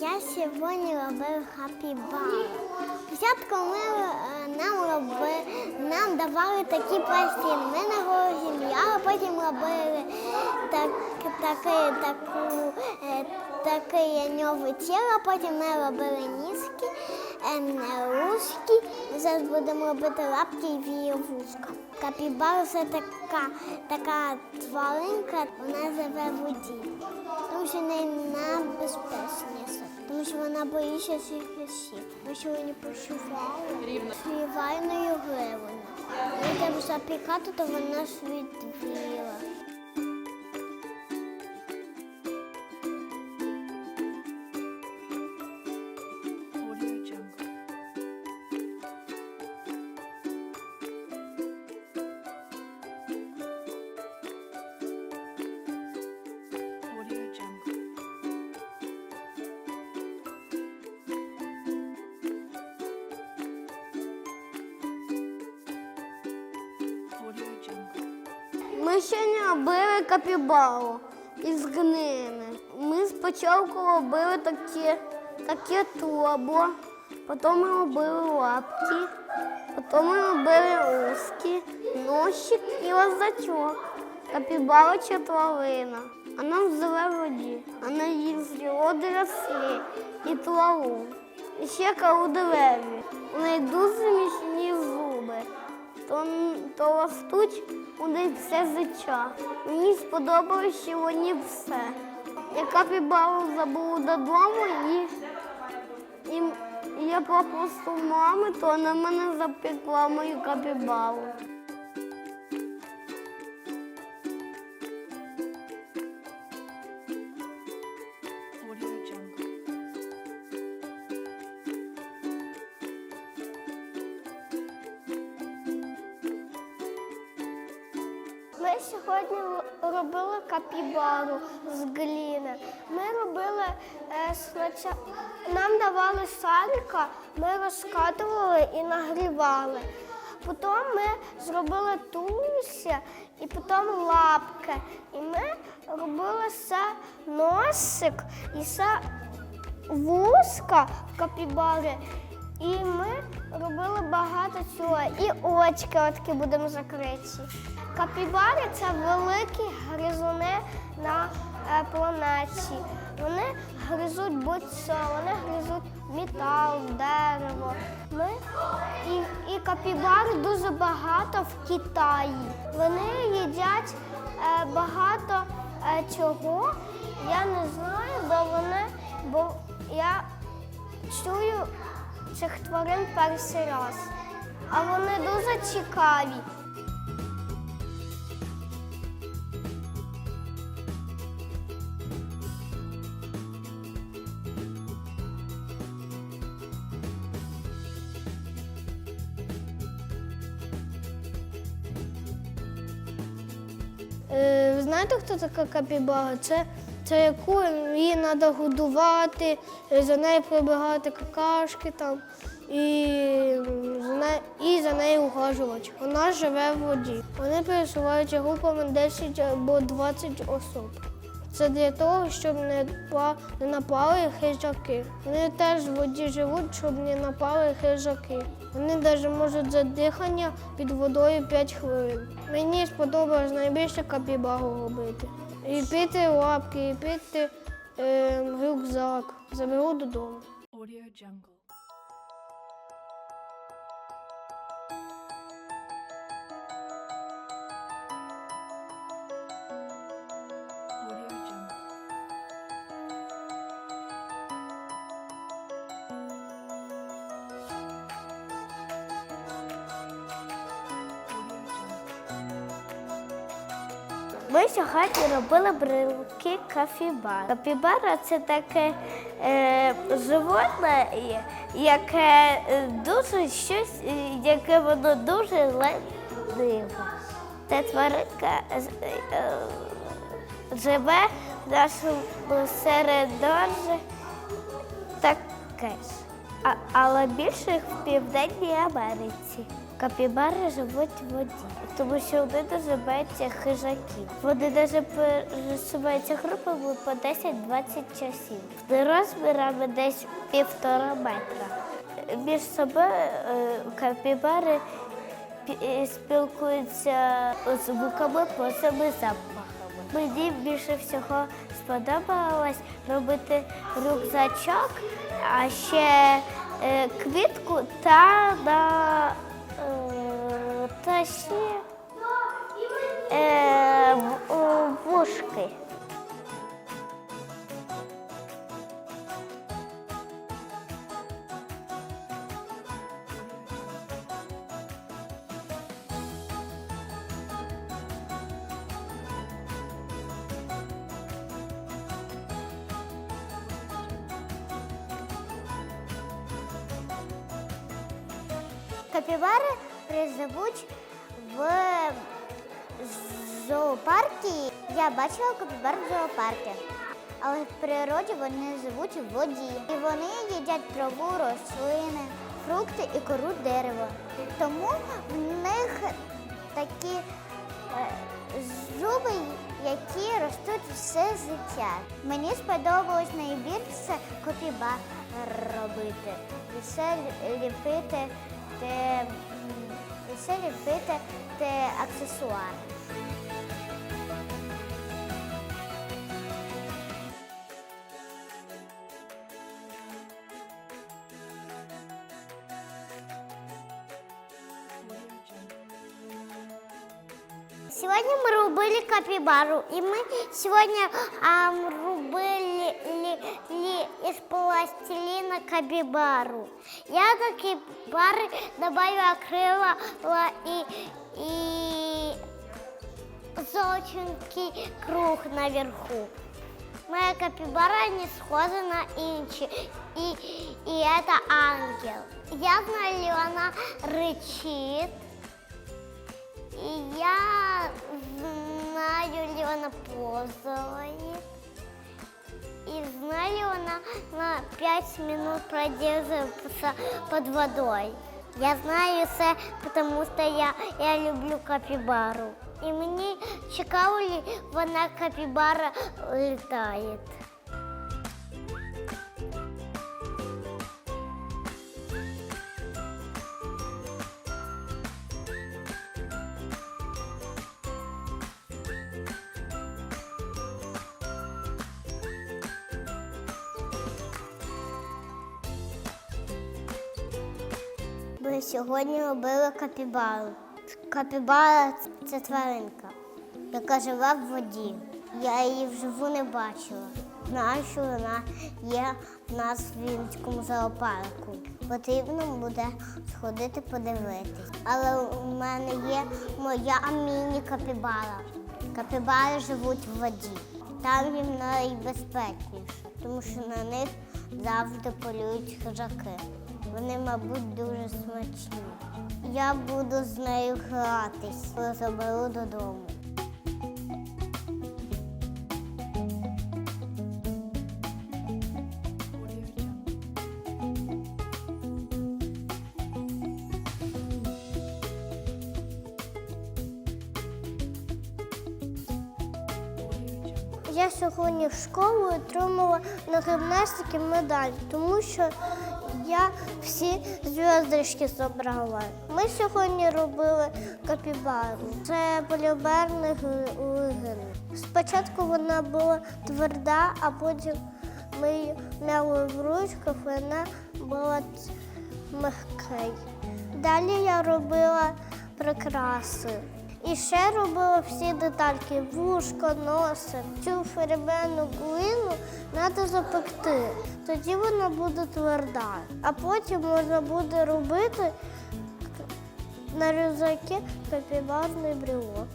Я сьогодні робив хапі-бар. Спочатку ми, е, нам роби, нам давали такі пластини. На голові зім'яли, потім робили так, таке, таку, е, таке яньове тіло, потім ми робили ніжки, е, ручки. Зараз будемо робити лапки і віявушка. Капібар це така, така тваринка, вона живе в воді. Тому що не найбезпечніше, тому що вона боїться всіх лісів. Ми сьогодні почували шивальною гривою. Якщо запікати, то вона світвіла. Ми сьогодні робили капібару із глини. Ми спочатку робили такі, таке турбо, потім ми робили лапки, потім ми робили узки, носик і лазачок. Капібара чи тварина. Вона живе в воді. Вона їсть водорослі і траву. І ще у дереві. У неї дуже міцні зуби то, то ростуть у них все життя. Мені сподобалось сьогодні все. Я капібару забула додому і, і, я попросив мами, то вона мене запекла мою капібару. Сьогодні робили капібару з гліни. Ми робили е, споча- нам давали шарика, ми розкатували і нагрівали. Потім ми зробили туловище і потім лапки. І ми робили все носик і все вузка капібари. І ми робили багато цього. І очки отакі будемо закриті. Капібари це великі гризуни на е, планеті. Вони гризуть будь-що, вони гризуть метал, дерево. Ми і, і капібари дуже багато в Китаї. Вони їдять е, багато е, чого. Я не знаю, бо вони, бо я чую цих тварин перший раз. А вони дуже цікаві. Е, знаєте, хто така капібара? Це, це яку її треба годувати, за нею прибігати какашки там і, за нею, і за нею ухажувати. Вона живе в воді. Вони пересуваються групами 10 або 20 особ. Це для того, щоб не, напали хижаки. Вони теж в воді живуть, щоб не напали хижаки. Вони навіть можуть за дихання під водою 5 хвилин. Мені сподобалось найбільше капібару робити. І пити лапки, і пити е, рюкзак. Заберу додому. Audio Jungle. Ми сьогодні робили брелки кафібара. Капібара це таке е, животне, яке е, дуже щось, яке воно дуже лениве. Та тваринка е, е, живе в нашому середовищі таке ж, але більше в Південній Америці. Капібари живуть в воді, тому що вони дуже бояться хижаків. Вони навіть пересуваються групами по 10-20 часів. З розмірами десь півтора метра. Між собою е, капібари пі- е, спілкуються звуками, позами, запахами. Мені більше всього сподобалось робити рюкзачок, а ще е, квітку та на е, та ще е, в- о, вушки. Капібари живуть в зоопарку. Я бачила капібар в зоопарку. Але в природі вони живуть в воді. І вони їдять траву, рослини, фрукти і кору дерева. Тому в них такі е, зуби, які ростуть все життя. Мені сподобалось найбільше копіба робити. І Все ліпити те, все ліпити аксесуари. Сегодня мы рубили капибару, и мы сегодня ам, рубили ли, ли из пластилина капибару. Я капибары добавила крыла и, и золотенький круг наверху. Моя капибара не схожа на інші, и, и это ангел. Я знаю, она рычит, и я знаю, ли она ползает. И знаю, ли она на 5 минут продержится под водой. Я знаю це, тому що я, я люблю капібару. І мені цікаво, вона капібара літає. Ми сьогодні робили капібару. Капібара це тваринка, яка живе в воді. Я її вживу не бачила. Знаю, що вона є в нас в Вінницькому зоопарку. Потрібно буде сходити подивитись. Але у мене є моя міні-капібара. Капібари живуть в воді. Там їм найбезпечніше, тому що на них завжди полюють хижаки. Вони, мабуть, дуже смачні. Я буду з нею гратись, коли заберу додому. Я сьогодні в школу отримала на гімнастики медаль, тому що я всі зв'язочки зібрала. Ми сьогодні робили капібару. Це полімерний лигин. Спочатку вона була тверда, а потім ми її м'яли в ручках, і вона була ц- Далі я робила прикраси. І ще робила всі детальки, вушко, носи. Цю ферменну глину треба запекти. Тоді вона буде тверда. А потім можна буде робити на рюкзаки капіварний брілок.